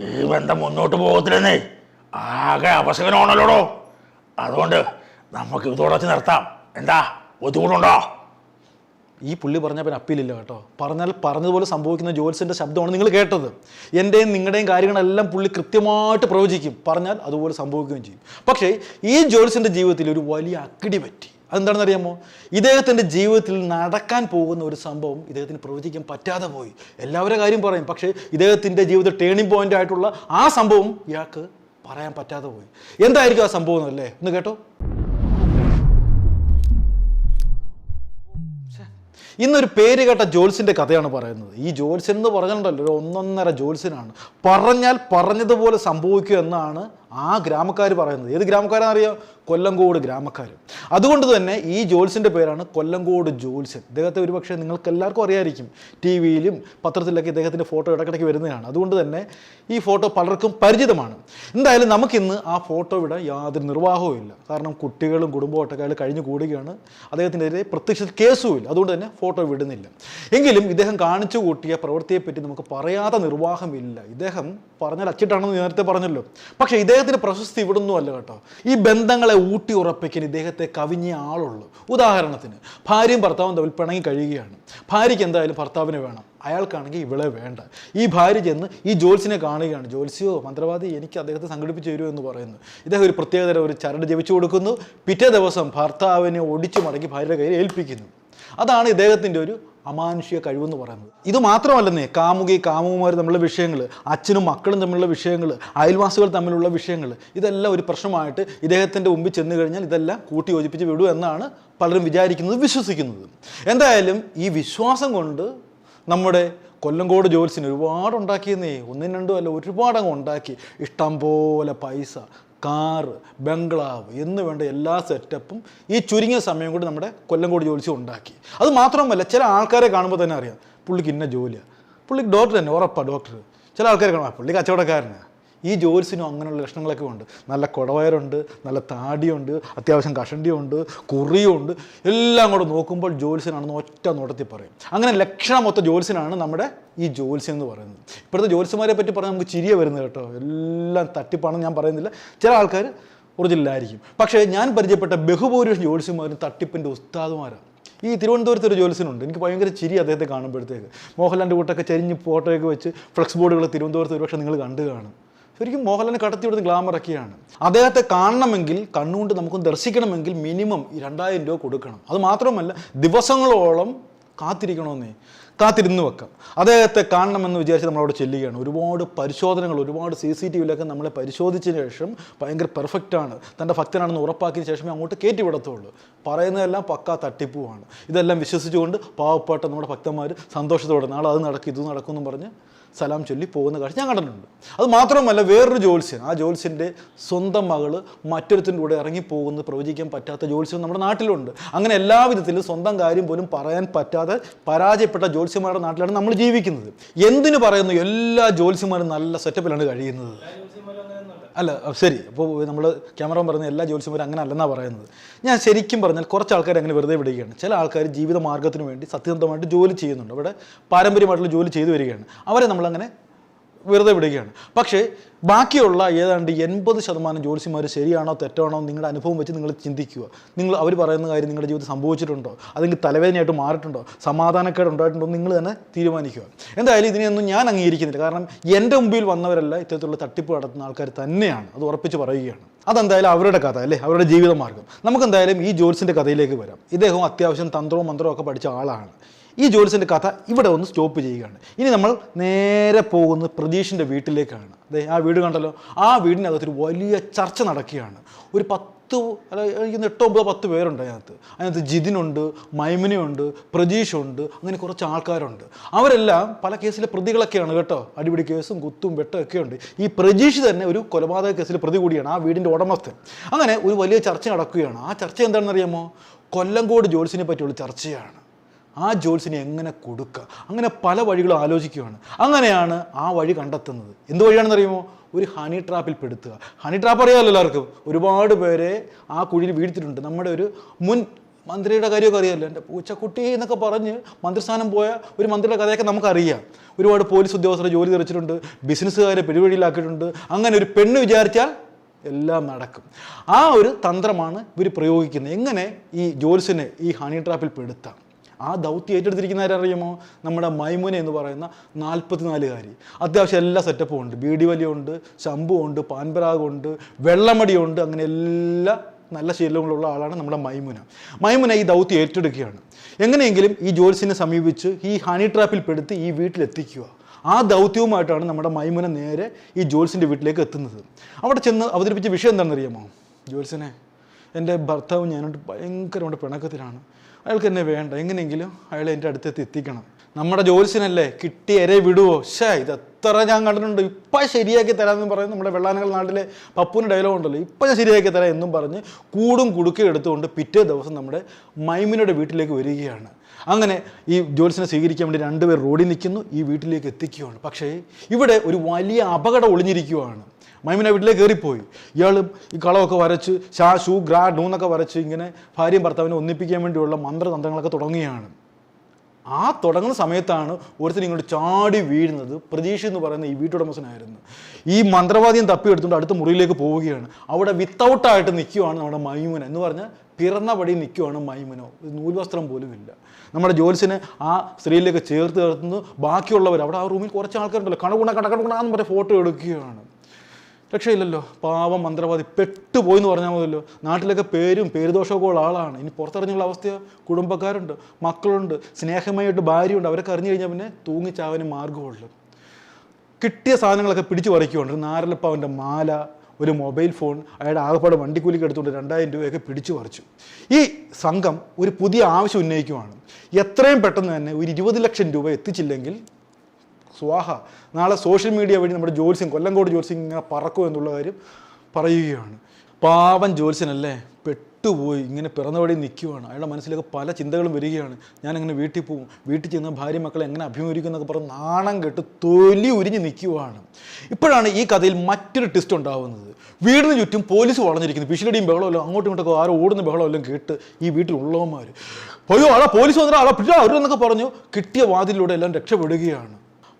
ഈ ബന്ധം മുന്നോട്ട് പോകത്തില്ലെന്നേ? ആകെ അപസകനമാണല്ലോടോ അതുകൊണ്ട് നമുക്ക് ഇതോടെ വെച്ച് നിർത്താം. എന്താ? ബുദ്ധിമുട്ടുണ്ടോ? ഈ പുള്ളി പറഞ്ഞ പിന്നെ അപ്പീലില്ല കേട്ടോ. പറഞ്ഞാൽ പറഞ്ഞതുപോലെ സംഭവിക്കുന്ന ജോത്സ്യന്റെ ശബ്ദമാണ് നിങ്ങൾ കേട്ടത്. എന്റെയും നിങ്ങളുടെയും കാര്യങ്ങളെല്ലാം പുള്ളി കൃത്യമായിട്ട് പ്രവചിക്കും. പറഞ്ഞാൽ അതുപോലെ സംഭവിക്കുകയും ചെയ്യും. പക്ഷേ ഈ ജോത്സ്യന്റെ ജീവിതത്തിൽ ഒരു വലിയ അക്കിടി പറ്റി. അതെന്താണെന്ന് അറിയാമോ ഇദ്ദേഹത്തിന്റെ ജീവിതത്തിൽ നടക്കാൻ പോകുന്ന ഒരു സംഭവം ഇദ്ദേഹത്തിന് പ്രവചിക്കാൻ പറ്റാതെ പോയി. എല്ലാവരുടെ കാര്യം പറയും. പക്ഷേ ഇദ്ദേഹത്തിന്റെ ജീവിതത്തിൽ ടേണിംഗ് പോയിന്റ് ആയിട്ടുള്ള ആ സംഭവം ഇയാൾക്ക് പറയാൻ പറ്റാതെ പോയി. എന്തായിരിക്കും ആ സംഭവം അല്ലേ ഒന്ന് കേട്ടോ. ഇന്നൊരു പേര് കേട്ട ജോൽസിന്റെ കഥയാണ് പറയുന്നത്. ഈ ജോത്സ്യൻ എന്ന് പറഞ്ഞിട്ടുണ്ടല്ലോ ഒരു ഒന്നൊന്നര ജോത്സ്യനാണ്. പറഞ്ഞാൽ പറഞ്ഞതുപോലെ സംഭവിക്കുക എന്നാണ് ആ ഗ്രാമക്കാർ പറയുന്നത്. ഏത് ഗ്രാമക്കാരാണെന്നറിയാം? കൊല്ലങ്കോട് ഗ്രാമക്കാർ അതുകൊണ്ട് തന്നെ ഈ ജോത്സ്യന്റെ പേരാണ് കൊല്ലങ്കോട് ജോത്സ്യൻ. ഇദ്ദേഹത്തെ ഒരുപക്ഷെ നിങ്ങൾക്ക് എല്ലാവർക്കും അറിയായിരിക്കും. ടി വിയിലും പത്രത്തിലൊക്കെ ഇദ്ദേഹത്തിന്റെ ഫോട്ടോ ഇടയ്ക്കിടയ്ക്ക് വരുന്നതാണ്. അതുകൊണ്ട് തന്നെ ഈ ഫോട്ടോ പലർക്കും പരിചിതമാണ്. എന്തായാലും നമുക്കിന്ന് ആ ഫോട്ടോ ഇവിടെ യാതൊരു നിർവാഹവും ഇല്ല. കാരണം കുട്ടികളും കുടുംബമൊക്കെ അയാൾ കഴിഞ്ഞു കൂടുകയാണ്. അദ്ദേഹത്തിനെതിരെ കേസും ഇല്ല. അതുകൊണ്ട് തന്നെ ഫോട്ടോ വിടുന്നില്ല. എങ്കിലും ഇദ്ദേഹം കാണിച്ചു കൂട്ടിയ പ്രവൃത്തിയെപ്പറ്റി നമുക്ക് പറയാതെ നിർവാഹമില്ല ഇദ്ദേഹം പറഞ്ഞാൽ അച്ചിട്ടാണെന്ന് നേരത്തെ പറഞ്ഞല്ലോ. പക്ഷേ ഇദ്ദേഹത്തിന്റെ പ്രശസ്തി ഇവിടുന്നും അല്ല കേട്ടോ. ഈ ബന്ധങ്ങളെ ഊട്ടി ഉറപ്പിക്കാൻ ഇദ്ദേഹത്തെ കവിഞ്ഞ ആളുള്ളൂ. ഉദാഹരണത്തിന് ഭാര്യയും ഭർത്താവും തമ്മിൽ പിണങ്ങി കഴിയുകയാണ്. ഭാര്യയ്ക്ക് എന്തായാലും ഭർത്താവിനെ വേണം. അയാൾക്കാണെങ്കിൽ ഇവളെ വേണ്ട. ഈ ഭാര്യ ചെന്ന് ഈ ജോൽസിനെ കാണുകയാണ്. ജോൽസിയോ മന്ത്രവാദി എനിക്ക് അദ്ദേഹത്തെ സംഘടിപ്പിച്ച് തരുമോ എന്ന് പറയുന്നു. ഇദ്ദേഹം ഒരു പ്രത്യേകതര ഒരു ചരട് ജപിച്ചു കൊടുക്കുന്നു. പിറ്റേ ദിവസം ഭർത്താവിനെ ഒടിച്ചു മടക്കി ഭാര്യയുടെ കയ്യിൽ ഏൽപ്പിക്കുന്നു. അതാണ് ഇദ്ദേഹത്തിന്റെ ഒരു അമാനുഷിക കഴിവെന്ന് പറയുന്നത്. ഇത് മാത്രമല്ലെന്നേ കാമുകി കാമുകുമാർ തമ്മിലുള്ള വിഷയങ്ങൾ അച്ഛനും മക്കളും തമ്മിലുള്ള വിഷയങ്ങൾ അയൽവാസികൾ തമ്മിലുള്ള വിഷയങ്ങൾ ഇതെല്ലാം ഒരു പ്രശ്നമായിട്ട് ഇദ്ദേഹത്തിന്റെ മുമ്പിൽ ചെന്ന് കഴിഞ്ഞാൽ ഇതെല്ലാം കൂട്ടി യോജിപ്പിച്ച് വിടൂ എന്നാണ് പലരും വിചാരിക്കുന്നത് വിശ്വസിക്കുന്നത്. എന്തായാലും ഈ വിശ്വാസം കൊണ്ട് നമ്മുടെ കൊല്ലങ്കോട് ജോത്സ്യന് ഒരുപാട് ഉണ്ടാക്കിയെന്നേ. ഒന്നും രണ്ടും അല്ല ഒരുപാട് അങ്ങ് ഉണ്ടാക്കി. ഇഷ്ടം പോലെ പൈസ കാറ് ബംഗ്ലാവ് എന്ന് വേണ്ട എല്ലാ സെറ്റപ്പും ഈ ചുരുങ്ങിയ സമയം കൊണ്ട് നമ്മുടെ കൊല്ലങ്കോട് ജോലിച്ച് ഉണ്ടാക്കി. അത് മാത്രമല്ല ചില ആൾക്കാരെ കാണുമ്പോൾ തന്നെ അറിയാം പുള്ളിക്ക് ഇന്ന ജോലിയാണ് പുള്ളിക്ക് ഡോക്ടർ തന്നെ ഉറപ്പാണ് ഡോക്ടർ ചില ആൾക്കാരെ കാണാം പുള്ളി കച്ചവടക്കാരനാണ് ഈ ജോലിസിനും അങ്ങനെയുള്ള ലക്ഷണങ്ങളൊക്കെ ഉണ്ട്. നല്ല കുടവയറുണ്ട് നല്ല താടിയുണ്ട് അത്യാവശ്യം കഷണ്ടിയുണ്ട് കുറിയുണ്ട്. എല്ലാം കൂടെ നോക്കുമ്പോൾ ജോലിസിനാണെന്ന് ഒറ്റ നോട്ടത്തിൽ പറയും. അങ്ങനെ ലക്ഷണം മൊത്തം ജോലിസിനാണ് നമ്മുടെ ഈ ജോത്സ്യം എന്ന് പറയുന്നത്. ഇപ്പോഴത്തെ ജോത്സ്യന്മാരെ പറ്റി പറഞ്ഞാൽ നമുക്ക് ചിരിയ വരുന്നത് കേട്ടോ. എല്ലാം തട്ടിപ്പാണെന്ന് ഞാൻ പറയുന്നില്ല. ചില ആൾക്കാർ ഒറിജിനലായിരിക്കും. പക്ഷേ ഞാൻ പരിചയപ്പെട്ട ബഹുഭൂരിപക്ഷം ജോത്സ്യന്മാരും തട്ടിപ്പിന്റെ ഉസ്താദുമാരാണ്. ഈ തിരുവനന്തപുരത്ത് ഒരു ജോലിസിനുണ്ട്. എനിക്ക് ഭയങ്കര ചിരി അദ്ദേഹത്തെ കാണുമ്പോഴത്തേക്ക്. മോഹൻലാലിന്റെ കൂട്ടൊക്കെ ചരിഞ്ഞ് ഫോട്ടോയൊക്കെ വെച്ച് ഫ്ലക്സ് ബോർഡുകൾ തിരുവനന്തപുരത്ത് ഒരുപക്ഷെ നിങ്ങൾ കണ്ടു കാണും. ശരിക്കും മോഹൻലാലിനെ കടത്തിവിടുന്ന ഗ്ലാമറൊക്കെയാണ് അദ്ദേഹത്തെ കാണണമെങ്കിൽ കണ്ണുകൊണ്ട് നമുക്ക് ദർശിക്കണമെങ്കിൽ മിനിമം രണ്ടായിരം രൂപ കൊടുക്കണം. അത് മാത്രമല്ല ദിവസങ്ങളോളം കാത്തിരിക്കണമെന്നേ കാത്തിരുന്ന് വെക്കാം. അദ്ദേഹത്തെ കാണണമെന്ന് വിചാരിച്ച് നമ്മളവിടെ ചെല്ലുകയാണ്. ഒരുപാട് പരിശോധനകൾ ഒരുപാട് സി സി ടി വിയിലൊക്കെ നമ്മളെ പരിശോധിച്ചതിന് ശേഷം ഭയങ്കര പെർഫെക്റ്റാണ് തന്റെ ഭക്തനാണെന്ന് ഉറപ്പാക്കിയതിന് ശേഷമേ അങ്ങോട്ട് കയറ്റി വിടത്തുള്ളൂ. പറയുന്നതെല്ലാം പക്കാ തട്ടിപ്പുമാണ് ഇതെല്ലാം വിശ്വസിച്ചുകൊണ്ട് പാവപ്പെട്ട നമ്മുടെ ഭക്തന്മാർ സന്തോഷത്തോടെ നാളെ അത് നടക്കും ഇത് നടക്കും പറഞ്ഞ് സലാം ചൊല്ലി പോകുന്ന കാഴ്ച ഞാൻ കണ്ടിട്ടുണ്ട്. അത് മാത്രമല്ല വേറൊരു ജോത്സ്യൻ ആ ജോത്സ്യന്റെ സ്വന്തം മകൾ മറ്റൊരുത്തിന്റെ കൂടെ ഇറങ്ങിപ്പോകുന്നത് പ്രവചിക്കാൻ പറ്റാത്ത ജോത്സ്യം നമ്മുടെ നാട്ടിലുണ്ട്. അങ്ങനെ എല്ലാ വിധത്തിലും സ്വന്തം കാര്യം പോലും പറയാൻ പറ്റാതെ പരാജയപ്പെട്ട ജോത്സ്യന്മാരുടെ നാട്ടിലാണ് നമ്മൾ ജീവിക്കുന്നത്. എന്തിനു പറയുന്നു എല്ലാ ജോത്സ്യന്മാരും നല്ല സെറ്റപ്പിലാണ് കഴിയുന്നത്? അല്ല ശരി. അപ്പോൾ നമ്മൾ ക്യാമറ പറഞ്ഞ എല്ലാ ജോലിസ്യന്മാരും അങ്ങനെ അല്ലെന്നാണ് പറയുന്നത്. ഞാൻ ശരിക്കും പറഞ്ഞാൽ കുറച്ച് ആൾക്കാർ അങ്ങനെ വെറുതെ വിടുകയാണ്. ചില ആൾക്കാർ ജീവിത മാർഗത്തിന് വേണ്ടി സത്യസന്ധമായിട്ട് ജോലി ചെയ്യുന്നുണ്ട്. അവിടെ പാരമ്പര്യമായിട്ടുള്ള ജോലി ചെയ്തു വരികയാണ്. അവരെ നമ്മളങ്ങനെ വെറുതെ വിടുകയാണ്. പക്ഷേ ബാക്കിയുള്ള ഏതാണ്ട് എൺപത് ശതമാനം ജോലിസിമാർ ശരിയാണോ തെറ്റാണോ നിങ്ങളുടെ അനുഭവം വെച്ച് നിങ്ങൾ ചിന്തിക്കുക. നിങ്ങൾ അവർ പറയുന്ന കാര്യം നിങ്ങളുടെ ജീവിതത്തിൽ സംഭവിച്ചിട്ടുണ്ടോ? അല്ലെങ്കിൽ തലവേദനയായിട്ട് മാറിയിട്ടുണ്ടോ? സമാധാനക്കേട് ഉണ്ടായിട്ടുണ്ടോ നിങ്ങൾ തന്നെ തീരുമാനിക്കുക. എന്തായാലും ഇതിനെയൊന്നും ഞാൻ അംഗീകരിക്കുന്നില്ല. കാരണം എന്റെ മുമ്പിൽ വന്നവരല്ല ഇത്തരത്തിലുള്ള തട്ടിപ്പ് നടത്തുന്ന ആൾക്കാർ തന്നെയാണ്. അത് ഉറപ്പിച്ച് പറയുകയാണ്. അതെന്തായാലും അവരുടെ കഥ അല്ലേ? അവരുടെ ജീവിതമാർഗം നമുക്ക് എന്തായാലും ഈ ജോൽസിന്റെ കഥയിലേക്ക് വരാം. ഇദ്ദേഹം അത്യാവശ്യം തന്ത്രവും മന്ത്രവും ഒക്കെ പഠിച്ച ആളാണ്. ഈ ജോലിസിന്റെ കഥ ഇവിടെ ഒന്ന് സ്റ്റോപ്പ് ചെയ്യുകയാണ്. ഇനി നമ്മൾ നേരെ പോകുന്ന പ്രതീഷിന്റെ വീട്ടിലേക്കാണ്. അതെ ആ വീട് കണ്ടല്ലോ? ആ വീടിനകത്തൊരു വലിയ ചർച്ച നടക്കുകയാണ്. ഒരു പത്ത് അല്ല എനിക്ക് എട്ടോ ഒമ്പതോ പത്ത് പേരുണ്ട് അതിനകത്ത്. അതിനകത്ത് ജിതിനുണ്ട് മൈമിനുണ്ട് പ്രതീഷുണ്ട് അങ്ങനെ കുറച്ച് ആൾക്കാരുണ്ട്. അവരെല്ലാം പല കേസിലെ പ്രതികളൊക്കെയാണ് കേട്ടോ. അടിപിടി കേസും കുത്തും വെട്ടും ഒക്കെ ഉണ്ട്. ഈ പ്രജീഷ് തന്നെ ഒരു കൊലപാതക കേസിലെ പ്രതി കൂടിയാണ് ആ വീടിന്റെ ഉടമസ്ഥൻ. അങ്ങനെ ഒരു വലിയ ചർച്ച നടക്കുകയാണ്. ആ ചർച്ച എന്താണെന്ന് അറിയാമോ കൊല്ലങ്കോട് ജോൽസിനെ പറ്റിയുള്ള ചർച്ചയാണ്. ആ ജോൽസിനെ എങ്ങനെ കൊടുക്കുക? അങ്ങനെ പല വഴികളും ആലോചിക്കുകയാണ് അങ്ങനെയാണ് ആ വഴി കണ്ടെത്തുന്നത്. എന്ത് വഴിയാണെന്ന് അറിയുമോ ഒരു ഹണി ട്രാപ്പിൽ പെടുത്തുക. ഹണി ട്രാപ്പ് അറിയാമല്ലോ എല്ലാവർക്കും. ഒരുപാട് പേരെ ആ കുഴിയിൽ വീഴ്ത്തിട്ടുണ്ട് നമ്മുടെ ഒരു മുൻ മന്ത്രിയുടെ കാര്യമൊക്കെ അറിയാമല്ലോ. എന്റെ പൂച്ചക്കുട്ടി എന്നൊക്കെ പറഞ്ഞ് മന്ത്രിസ്ഥാനം പോയ ഒരു മന്ത്രിയുടെ കഥയൊക്കെ നമുക്കറിയാം. ഒരുപാട് പോലീസ് ഉദ്യോഗസ്ഥരെ ജോലി തെറിച്ചിട്ടുണ്ട്. ബിസിനസ്സുകാരെ പിടിവഴിയിലാക്കിയിട്ടുണ്ട് അങ്ങനെ ഒരു പെണ്ണ് വിചാരിച്ചാൽ എല്ലാം നടക്കും. ആ ഒരു തന്ത്രമാണ് ഇവർ പ്രയോഗിക്കുന്നത്. എങ്ങനെ ഈ ജോൽസിനെ ഈ ഹണി ട്രാപ്പിൽ പെടുത്താം? ആ ദൗത്യം ഏറ്റെടുത്തിരിക്കുന്ന ആരറിയുമോ നമ്മുടെ മൈമുന എന്ന് പറയുന്ന നാൽപ്പത്തിനാലുകാരി അത്യാവശ്യം എല്ലാ സെറ്റപ്പും ഉണ്ട്. ബീഡി വലിയുണ്ട് ശംഭുണ്ട് പാൻപരാഗുണ്ട് വെള്ളമടിയുണ്ട് അങ്ങനെ എല്ലാ നല്ല ശീലങ്ങളുള്ള ആളാണ് നമ്മുടെ മൈമുന. മൈമുന ഈ ദൗത്യം ഏറ്റെടുക്കുകയാണ്. എങ്ങനെയെങ്കിലും ഈ ജോൽസിനെ സമീപിച്ച് ഈ ഹണി ട്രാപ്പിൽ പെടുത്തി ഈ വീട്ടിലെത്തിക്കുക. ആ ദൗത്യവുമായിട്ടാണ് നമ്മുടെ മൈമുന നേരെ ഈ ജോൽസിന്റെ വീട്ടിലേക്ക് എത്തുന്നത്. അവിടെ ചെന്ന് അവതരിപ്പിച്ച വിഷയം എന്താണെന്നറിയാമോ ജോൽസിനെ എന്റെ ഭർത്താവ് ഞാനോട്ട് ഭയങ്കരമായിട്ട് പിണക്കത്തിലാണ്. അയാൾക്ക് എന്നെ വേണ്ട. എങ്ങനെയെങ്കിലും അയാൾ എന്റെ അടുത്തെത്തി എത്തിക്കണം. നമ്മുടെ ജോലിസിനല്ലേ കിട്ടി എരെ വിടുവോ? ഷേ ഇത് എത്ര ഞാൻ കണ്ടിട്ടുണ്ട്. ഇപ്പം ശരിയാക്കി തരാമെന്ന് പറഞ്ഞ് നമ്മുടെ വെള്ളാനകൾ നാട്ടിലെ പപ്പുവിന്റെ ഡയലോഗ് ഉണ്ടല്ലോ. ഇപ്പം ഞാൻ ശരിയാക്കി തരാം എന്നും പറഞ്ഞ് കൂടും കുടുക്കി എടുത്തുകൊണ്ട് പിറ്റേ ദിവസം നമ്മുടെ മൈമിനയുടെ വീട്ടിലേക്ക് വരികയാണ്. അങ്ങനെ ഈ ജോലിസിനെ സ്വീകരിക്കാൻ വേണ്ടി രണ്ടുപേർ റോഡിൽ നിൽക്കുന്നു. ഈ വീട്ടിലേക്ക് എത്തിക്കുകയാണ്. പക്ഷേ ഇവിടെ ഒരു വലിയ അപകടം ഒളിഞ്ഞിരിക്കുകയാണ്. മൈമിന വീട്ടിലേക്ക് കയറിപ്പോയി. ഇയാൾ ഈ കളമൊക്കെ വരച്ച് ഷാ ഷൂ ഗ്രാ ഡൂ എന്നൊക്കെ വരച്ച് ഇങ്ങനെ ഭാര്യയും ഭർത്താവിനെ ഒന്നിപ്പിക്കാൻ വേണ്ടിയുള്ള മന്ത്രതന്ത്രങ്ങളൊക്കെ തുടങ്ങുകയാണ്. ആ തുടങ്ങുന്ന സമയത്താണ് ഒരുത്തൻ ഇങ്ങോട്ട് ചാടി വീഴുന്നത്. പ്രതീക്ഷ എന്ന് പറയുന്ന ഈ വീട്ടുടമസ്ഥനായിരുന്നു. ഈ മന്ത്രവാദിയും തപ്പിയെടുത്തുകൊണ്ട് അടുത്ത മുറിയിലേക്ക് പോവുകയാണ്. അവിടെ വിത്തൗട്ടായിട്ട് നിൽക്കുകയാണ് നമ്മുടെ മൈമുന. എന്ന് പറഞ്ഞാൽ പിറന്ന പടി നിൽക്കുവാണ് മൈമുനോ. നൂൽവസ്ത്രം പോലും ഇല്ല. നമ്മുടെ ജോലിസിനെ ആ സ്ത്രീയിലേക്ക് ചേർത്ത് ചേർത്തുന്നു ബാക്കിയുള്ളവർ അവിടെ ആ റൂമിൽ കുറച്ച് ആൾക്കാരുണ്ടല്ലോ. കണകുണ കടകണ എന്ന് പറഞ്ഞ ഫോട്ടോ എടുക്കുകയാണ്. രക്ഷയില്ലല്ലോ. പാവം മന്ത്രവാദി പെട്ടുപോയി എന്ന് പറഞ്ഞാൽ മതിയല്ലോ. നാട്ടിലൊക്കെ പേരും പേരുദോഷമൊക്കെ ഉള്ള ആളാണ്. ഇനി പുറത്തിറങ്ങിയുള്ള അവസ്ഥയോ കുടുംബക്കാരുണ്ട് മക്കളുണ്ട് സ്നേഹമായിട്ട് ഭാര്യയുണ്ട്. അവരൊക്കെ അറിഞ്ഞു കഴിഞ്ഞാൽ പിന്നെ തൂങ്ങിച്ചാവാനും മാർഗമുള്ളൂ കിട്ടിയ സാധനങ്ങളൊക്കെ പിടിച്ചു നാരലപ്പാവന്റെ നാരലപ്പാവിന്റെ മാല ഒരു മൊബൈൽ ഫോൺ അയാളുടെ ആകപ്പാട് വണ്ടിക്കൂലിക്ക് എടുത്തുകൊണ്ട് രണ്ടായിരം രൂപയൊക്കെ പിടിച്ചു പറിച്ചു. ഈ സംഘം ഒരു പുതിയ ആവശ്യം ഉന്നയിക്കുവാണ്. എത്രയും പെട്ടെന്ന് തന്നെ ഒരു ഇരുപത് ലക്ഷം രൂപ എത്തിച്ചില്ലെങ്കിൽ സ്വാഹ. നാളെ സോഷ്യൽ മീഡിയ വഴി നമ്മുടെ ജോത്സ്യം കൊല്ലങ്കോട് ജോത്സ്യം ഇങ്ങനെ പറക്കും എന്നുള്ള കാര്യം പറയുകയാണ്. പാവൻ ജോത്സ്യനല്ലേ? പെട്ടുപോയി ഇങ്ങനെ പിറന്നവടി നിൽക്കുവാണ് അയാളുടെ മനസ്സിലേക്ക് പല ചിന്തകളും വരികയാണ്. ഞാനിങ്ങനെ വീട്ടിൽ പോകും വീട്ടിൽ ചെന്ന് ഭാര്യ മക്കളെ എങ്ങനെ അഭിമുഖിക്കും എന്നൊക്കെ പറഞ്ഞ് നാണം കെട്ട് തൊലി ഉരിഞ്ഞ് നിൽക്കുവാണ് ഇപ്പോഴാണ് ഈ കഥയിൽ മറ്റൊരു ട്വിസ്റ്റ് ഉണ്ടാവുന്നത്. വീടിന് ചുറ്റും പോലീസ് വളഞ്ഞിരിക്കുന്നു. പിശിലടിയും ബഹളമല്ലോ അങ്ങോട്ടും ഇങ്ങോട്ടൊക്കെ ആരോ ഓടുന്ന ബഹളമെല്ലാം കേട്ട് ഈ വീട്ടിലുള്ളവന്മാർ അയ്യോ ആളെ പോലീസ് വന്നിട്ട് ആളെ പിടിച്ചാ അവരെന്നൊക്കെ പറഞ്ഞു. കിട്ടിയ വാതിലൂടെ എല്ലാം രക്ഷപ്പെടുകയാണ്.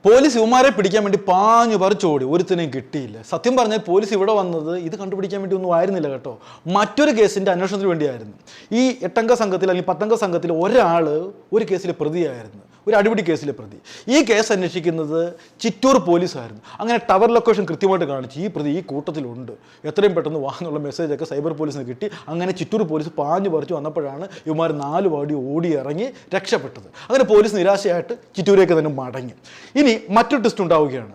പോലീസ് ഇവന്മാരെ പിടിക്കാൻ വേണ്ടി പാഞ്ഞു പറിച്ചോടി ഒരുത്തിനെയും കിട്ടിയില്ല. സത്യം പറഞ്ഞാൽ പോലീസ് ഇവിടെ വന്നത് ഇത് കണ്ടുപിടിക്കാൻ വേണ്ടി ഒന്നും ആയിരുന്നില്ല കേട്ടോ. മറ്റൊരു കേസിന്റെ അന്വേഷണത്തിന് വേണ്ടിയായിരുന്നു. ഈ എട്ടംഗ സംഘത്തിൽ അല്ലെങ്കിൽ പത്തംഗ സംഘത്തിൽ ഒരാൾ ഒരു കേസിൽ പ്രതിയായിരുന്നു. ഒരു അടിപിടി കേസിലെ പ്രതി. ഈ കേസ് അന്വേഷിക്കുന്നത് ചിറ്റൂർ പോലീസായിരുന്നു. അങ്ങനെ ടവർ ലൊക്കേഷൻ കൃത്യമായിട്ട് കാണിച്ച് ഈ പ്രതി ഈ കൂട്ടത്തിലുണ്ട്. എത്രയും പെട്ടെന്ന് വാങ്ങുന്നുള്ള മെസ്സേജൊക്കെ സൈബർ പോലീസിന് കിട്ടി. അങ്ങനെ ചിറ്റൂർ പോലീസ് പാഞ്ഞു പറിച്ചു വന്നപ്പോഴാണ് ഇവന്മാർ നാല് വാടി ഓടി ഇറങ്ങി രക്ഷപ്പെട്ടത്. അങ്ങനെ പോലീസ് നിരാശയായിട്ട് ചിറ്റൂരേക്ക് തന്നെ മടങ്ങി. ഇനി മറ്റൊരു ടെസ്റ്റ് ഉണ്ടാവുകയാണ്.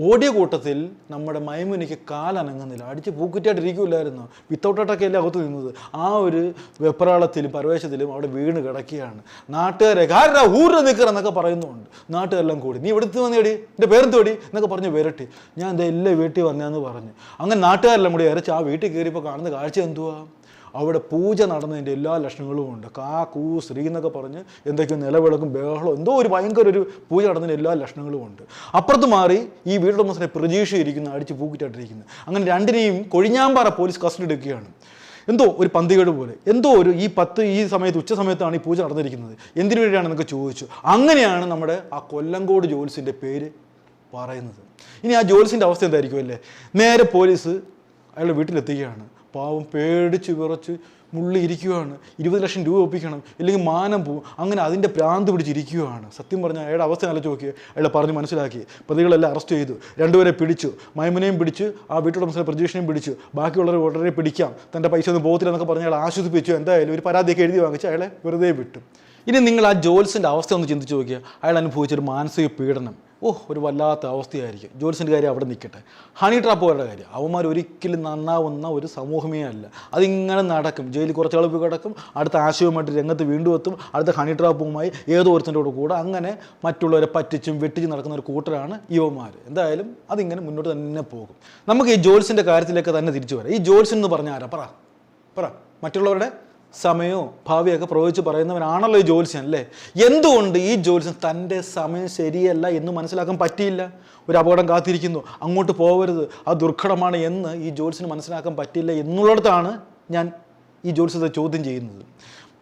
ഓടിയ കൂട്ടത്തിൽ നമ്മുടെ മൈമുനിക്ക് കാലനങ്ങുന്നില്ല. അടിച്ച് പൂക്കുറ്റിയായിട്ടിരിക്കില്ലായിരുന്നു വിത്തൗട്ടൊക്കെ അല്ലേ അകത്ത് നിന്നത്? ആ ഒരു വെപ്രാളത്തിലും പരവേശത്തിലും അവിടെ വീണ് കിടക്കുകയാണ്. നാട്ടുകാരെ കാരണ ഊര നിൽക്കുക എന്നൊക്കെ പറയുന്നുണ്ട്. നാട്ടുകാരെല്ലാം കൂടി നീ ഇവിടുത്തെ വന്നേടി എന്റെ പേരെന്ത് തേടി എന്നൊക്കെ പറഞ്ഞ് വരട്ടി. ഞാൻ എന്താ എല്ലാ വീട്ടിൽ വന്നതെന്ന് പറഞ്ഞു. അങ്ങനെ നാട്ടുകാരെല്ലാം കൂടി ഇരച്ച് ആ വീട്ടിൽ കയറിയപ്പോൾ കാണുന്ന കാഴ്ച എന്തുവാ? അവിടെ പൂജ നടന്നതിന്റെ എല്ലാ ലക്ഷണങ്ങളും ഉണ്ട്. കാ കൂ ശ്രീ എന്നൊക്കെ പറഞ്ഞ് എന്തൊക്കെയോ നിലവിളക്കും ബഹളം എന്തോ ഒരു ഭയങ്കര ഒരു പൂജ നടന്നതിന്റെ എല്ലാ ലക്ഷണങ്ങളും ഉണ്ട്. അപ്പുറത്ത് മാറി ഈ വീട്ടുടമസ്ഥനെ പ്രതീക്ഷയിരിക്കുന്നു അടിച്ച് പൂക്കിട്ടായിട്ടിരിക്കുന്നു. അങ്ങനെ രണ്ടിനെയും കൊഴിഞ്ഞാമ്പാറ പോലീസ് കസ്റ്റഡി എടുക്കുകയാണ്. എന്തോ ഒരു പന്തികേട് പോലെ എന്തോ ഒരു ഈ പത്ത് ഈ സമയത്ത് ഉച്ച സമയത്താണ് ഈ പൂജ നടന്നിരിക്കുന്നത്. എന്തിനു വേണ്ടിയാണ് എന്നൊക്കെ ചോദിച്ചു. അങ്ങനെയാണ് നമ്മുടെ ആ കൊല്ലങ്കോട് ജോൽസിന്റെ പേര് പറയുന്നത്. ഇനി ആ ജോൽസിന്റെ അവസ്ഥ എന്തായിരിക്കും അല്ലേ? നേരെ പോലീസ് അയാളുടെ വീട്ടിലെത്തുകയാണ് പാവം പേടിച്ച് വിറച്ച് മുള്ളി ഇരിക്കുകയാണ് ഇരുപത് ലക്ഷം രൂപ ഒപ്പിക്കണം. ഇല്ലെങ്കിൽ മാനം പോവും. അങ്ങനെ അതിന്റെ പ്രാന്ത് പിടിച്ചിരിക്കുകയാണ് സത്യം പറഞ്ഞാൽ അയാളുടെ അവസ്ഥ നല്ല നോക്കി അയാളെ പറഞ്ഞ് മനസ്സിലാക്കി. പ്രതികളെല്ലാം അറസ്റ്റ് ചെയ്തു. രണ്ടുപേരെ പിടിച്ചു. മൈമുനെയും പിടിച്ച് ആ വീട്ടുടമസ്ഥനെ പ്രതീക്ഷനെയും പിടിച്ചു. ബാക്കിയുള്ളവരെ ഉടനെ പിടിക്കാം. തന്റെ പൈസ ഒന്നും പോകത്തില്ല എന്നൊക്കെ പറഞ്ഞ് അയാളെ ആശ്വസിപ്പിച്ചു. എന്തായാലും ഒരു പരാതിയൊക്കെ എഴുതി വാങ്ങിച്ച് അയാളെ വെറുതെ വിട്ടു. ഇനി നിങ്ങൾ ആ ജോൽസിന്റെ അവസ്ഥ ഒന്ന് ചിന്തിച്ച് നോക്കിയാൽ അയാൾ അനുഭവിച്ചൊരു മാനസിക പീഡനം. ഓ ഒരു വല്ലാത്ത അവസ്ഥയായിരിക്കും. ജോലിസിന്റെ കാര്യം അവിടെ നിൽക്കട്ടെ. ഹണി ട്രാപ്പുകാരുടെ കാര്യം. അവന്മാർ ഒരിക്കലും നന്നാവുന്ന ഒരു സമൂഹമേ അല്ല. അതിങ്ങനെ നടക്കും. ജയിലിൽ കുറച്ച് ആൾ പോയി കിടക്കും. അടുത്ത ആശയവുമായിട്ട് രംഗത്ത് വീണ്ടും എത്തും. അടുത്ത ഹണി ട്രാപ്പുമായി ഏതോ ഒരുത്തിന്റെ കൂടെ അങ്ങനെ മറ്റുള്ളവരെ പറ്റിച്ചും വെട്ടിച്ചും നടക്കുന്ന ഒരു കൂട്ടരാണ് യുവമാർ എന്തായാലും അതിങ്ങനെ മുന്നോട്ട് തന്നെ പോകും. നമുക്ക് ഈ ജോൽസിന്റെ കാര്യത്തിലേക്ക് തന്നെ തിരിച്ചു വരാം. ഈ ജോൽസൻ എന്ന് പറഞ്ഞാൽ ആരാ? പറ. പറ. മറ്റുള്ളവരുടെ സമയവും ഭാവിയൊക്കെ പ്രവചിച്ച് പറയുന്നവനാണല്ലോ ഈ ജോത്സ്യൻ അല്ലേ? എന്തുകൊണ്ട് ഈ ജോത്സ്യൻ തന്റെ സമയം ശരിയല്ല എന്ന് മനസ്സിലാക്കാൻ പറ്റിയില്ല? ഒരു അപകടം കാത്തിരിക്കുന്നു അങ്ങോട്ട് പോകരുത് അത് ദുർഘടമാണ് എന്ന് ഈ ജോത്സ്യന് മനസ്സിലാക്കാൻ പറ്റില്ല എന്നുള്ളിടത്താണ് ഞാൻ ഈ ജോത്സ്യത്തെ ചോദ്യം ചെയ്യുന്നത്.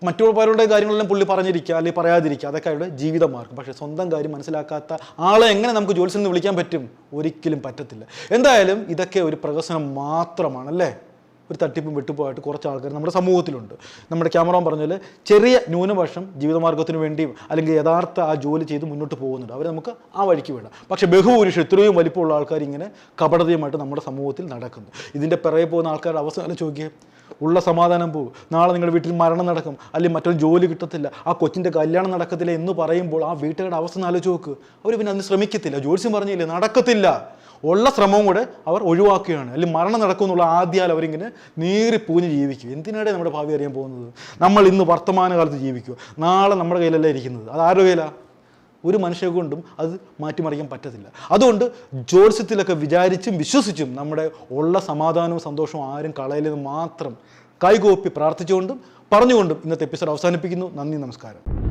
മറ്റുള്ള പലരുടെ കാര്യങ്ങളെല്ലാം പുള്ളി പറഞ്ഞിരിക്കുക അല്ലെങ്കിൽ പറയാതിരിക്കുക അതൊക്കെ അയാളുടെ ജീവിതമാർഗം. പക്ഷേ സ്വന്തം കാര്യം മനസ്സിലാക്കാത്ത ആളെ എങ്ങനെ നമുക്ക് ജോലിസിൽ വിളിക്കാൻ പറ്റും? ഒരിക്കലും പറ്റത്തില്ല. എന്തായാലും ഇതൊക്കെ ഒരു പ്രഹസനം മാത്രമാണ് അല്ലേ? ഒരു തട്ടിപ്പും വെട്ടിപ്പുമായിട്ട് കുറച്ച് ആൾക്കാർ നമ്മുടെ സമൂഹത്തിലുണ്ട്. നമ്മുടെ ക്യാമറ പറഞ്ഞാൽ ചെറിയ ന്യൂനപക്ഷം ജീവിതമാർഗത്തിന് വേണ്ടിയും അല്ലെങ്കിൽ യഥാർത്ഥ ആ ജോലി ചെയ്ത് മുന്നോട്ട് പോകുന്നുണ്ട്. അവരെ നമുക്ക് ആ വഴിക്ക് വിടാം. പക്ഷേ ബഹുഭൂരിഷം ഇത്രയും വലിപ്പമുള്ള ആൾക്കാർ ഇങ്ങനെ കപടതയുമായിട്ട് നമ്മുടെ സമൂഹത്തിൽ നടക്കുന്നു. ഇതിന്റെ പിറകെ പോകുന്ന ആൾക്കാരുടെ അവസാനം ചോദിക്കുക ഉള്ള സമാധാനം പോകും നാളെ നിങ്ങളുടെ വീട്ടിൽ മരണം നടക്കും. അല്ലെങ്കിൽ മറ്റൊരു ജോലി കിട്ടത്തില്ല. ആ കൊച്ചിന്റെ കല്യാണം നടക്കത്തില്ല എന്ന് പറയുമ്പോൾ ആ വീട്ടുകാരുടെ അവസ്ഥ ആലോചിച്ച് നോക്ക്. അവർ പിന്നെ അതിന് ശ്രമിക്കത്തില്ല. ജോത്സ്യം പറഞ്ഞില്ലേ? നടക്കത്തില്ല. ഉള്ള ശ്രമവും കൂടെ അവർ ഒഴിവാക്കുകയാണ്. അല്ലെങ്കിൽ മരണം നടക്കുമെന്നുള്ള ആദ്യാൽ അവരിങ്ങനെ നീറിപ്പൂഞ്ഞ് ജീവിക്കും. എന്തിനാണ് നമ്മുടെ ഭാവി അറിയാൻ പോകുന്നത്? നമ്മൾ ഇന്ന് വർത്തമാനകാലത്ത് ജീവിക്കുക. നാളെ നമ്മുടെ കയ്യിലല്ല ഇരിക്കുന്നത്? അത് ആരുടെ കയ്യിലാണ് ഒരു മനുഷ്യ കൊണ്ടും അത് മാറ്റിമറിക്കാൻ പറ്റത്തില്ല. അതുകൊണ്ട് ജ്യോത്സ്യത്തിലൊക്കെ വിചാരിച്ചും വിശ്വസിച്ചും നമ്മുടെ ഉള്ള സമാധാനവും സന്തോഷവും ആരും കളയില്ലെന്ന് മാത്രം. കൈകോപ്പി പ്രാർത്ഥിച്ചുകൊണ്ടും പറഞ്ഞുകൊണ്ടും ഇന്നത്തെ എപ്പിസോഡ് അവസാനിപ്പിക്കുന്നു. നന്ദി നമസ്കാരം.